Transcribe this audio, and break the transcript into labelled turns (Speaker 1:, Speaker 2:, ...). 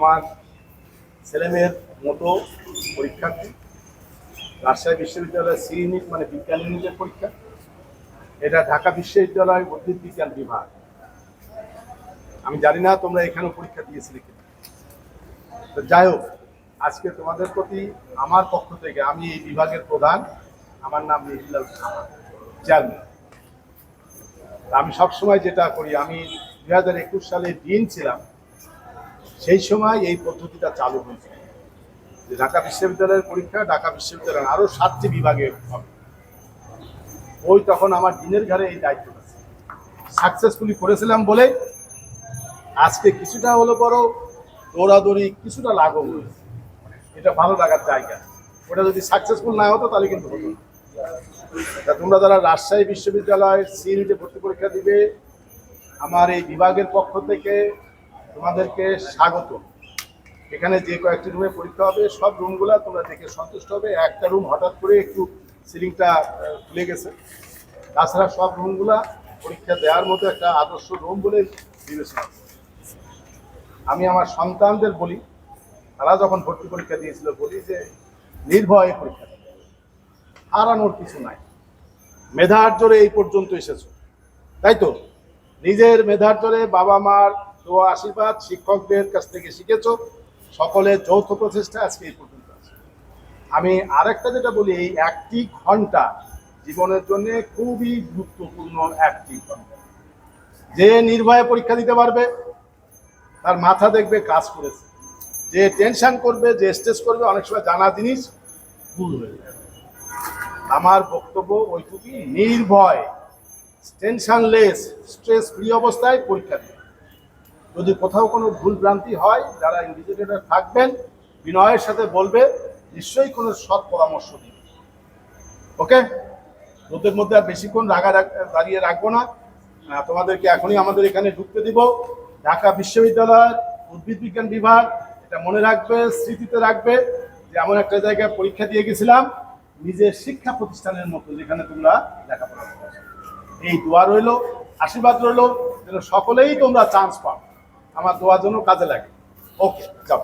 Speaker 1: আমার ছেলেমেয়ের মতো পরীক্ষার্থী, রাজশাহী বিশ্ববিদ্যালয়ের সি ইউনিট মানে বিজ্ঞান ইউনিটের পরীক্ষা। এটা ঢাকা বিশ্ববিদ্যালয় উদ্ভিদ বিজ্ঞান বিভাগ। আমি জানি না তোমরা এখানেও পরীক্ষা দিয়েছিলে কিনা। তো যাই হোক, আজকে তোমাদের প্রতি আমার পক্ষ থেকে আমি এই বিভাগের প্রধান। আমার নাম মিহিলাল সাহা। চেয়ারম্যান আমি সবসময় যেটা করি, আমি দুই হাজার একুশ সালে ডিন ছিলাম। সেই সময় এই পদ্ধতিটা চালু হয়েছে। যে ঢাকা বিশ্ববিদ্যালয়ের পরীক্ষা, ঢাকা বিশ্ববিদ্যালয়ের আরও সাতটি বিভাগে হবে। ওই তখন আমার দিনের ঘরে এই দায়িত্ব আছে সাকসেসফুলি করেছিলাম বলে আজকে কিছুটা হলো বড়, দৌড়াদৌড়ি কিছুটা লাঘব হয়েছে। এটা ভালো লাগার জায়গা। ওটা যদি সাকসেসফুল না হতো তাহলে কিন্তু হতো না। তোমরা যারা রাজশাহী বিশ্ববিদ্যালয়ের সিইউনিটে ভর্তি পরীক্ষা দিবে, আমার এই বিভাগের পক্ষ থেকে তোমাদেরকে স্বাগত। এখানে যে কয়েকটি রুমে পরীক্ষা হবে, সব রুমগুলো তোমরা দেখে সন্তুষ্ট হবে। একটা রুম হঠাৎ করে একটু সিলিংটা খুলে গেছে। তাছাড়া সব রুমগুলা পরীক্ষা দেওয়ার মতো একটা আদর্শ রুম বলে বিবেচনা আমি আমার সন্তানদের বলি, তারা যখন ভর্তি পরীক্ষা দিয়েছিল, বলি যে নির্ভয়ে পরীক্ষা। হারানোর কিছু নাই। মেধার জোরে এই পর্যন্ত এসেছ। তাই তো? নিজের মেধার জোরে বাবা মার দোয়া আশীর্বাদ শিক্ষকদের কাছ থেকে শিখেছো। সকলের যৌথ প্রচেষ্টা আজকে এই পর্যন্ত আছে। আমি আরেকটা যেটা বলি, এই একটি ঘণ্টা জীবনের জন্য খুবই গুরুত্বপূর্ণ একটি ঘণ্টা। যে নির্ভয়ে পরীক্ষা দিতে পারবে, তার মাথা দেখবে, কাজ করেছে। যে টেনশন করবে, যে স্ট্রেস করবে, অনেক সময় জানা জিনিস ভুল হয়ে যাবে আমার বক্তব্য ওইটুকুই, নির্ভয়, টেনশনলেস স্ট্রেস ফ্রি অবস্থায় পরীক্ষা দিন। যদি কোথাও কোনো ভুল ভ্রান্তি হয়, যারা ইনভিজিলেটর থাকবেন, বিনয়ের সাথে বলবে, নিশ্চয়ই কোনো সৎ পরামর্শ দিবে। ওকে? তোদের মধ্যে আর বেশিক্ষণ রাগা দাঁড়িয়ে রাখব না। তোমাদেরকে এখনই আমাদের এখানে ঢুকতে দিব। ঢাকা বিশ্ববিদ্যালয়ের উদ্ভিদ বিজ্ঞান বিভাগ, এটা মনে রাখবে, স্মৃতিতে রাখবে, যে এমন একটা জায়গায় পরীক্ষা দিয়ে গেছিলাম, নিজের শিক্ষা প্রতিষ্ঠানের মতো, যেখানে তোমরা লেখাপড়া করো এই দোয়া রইল, আশীর্বাদ রইল, যেন সকলেই তোমরা চান্স পাও। আমার দোয়ার জন্য কাজে লাগে। ওকে যাও।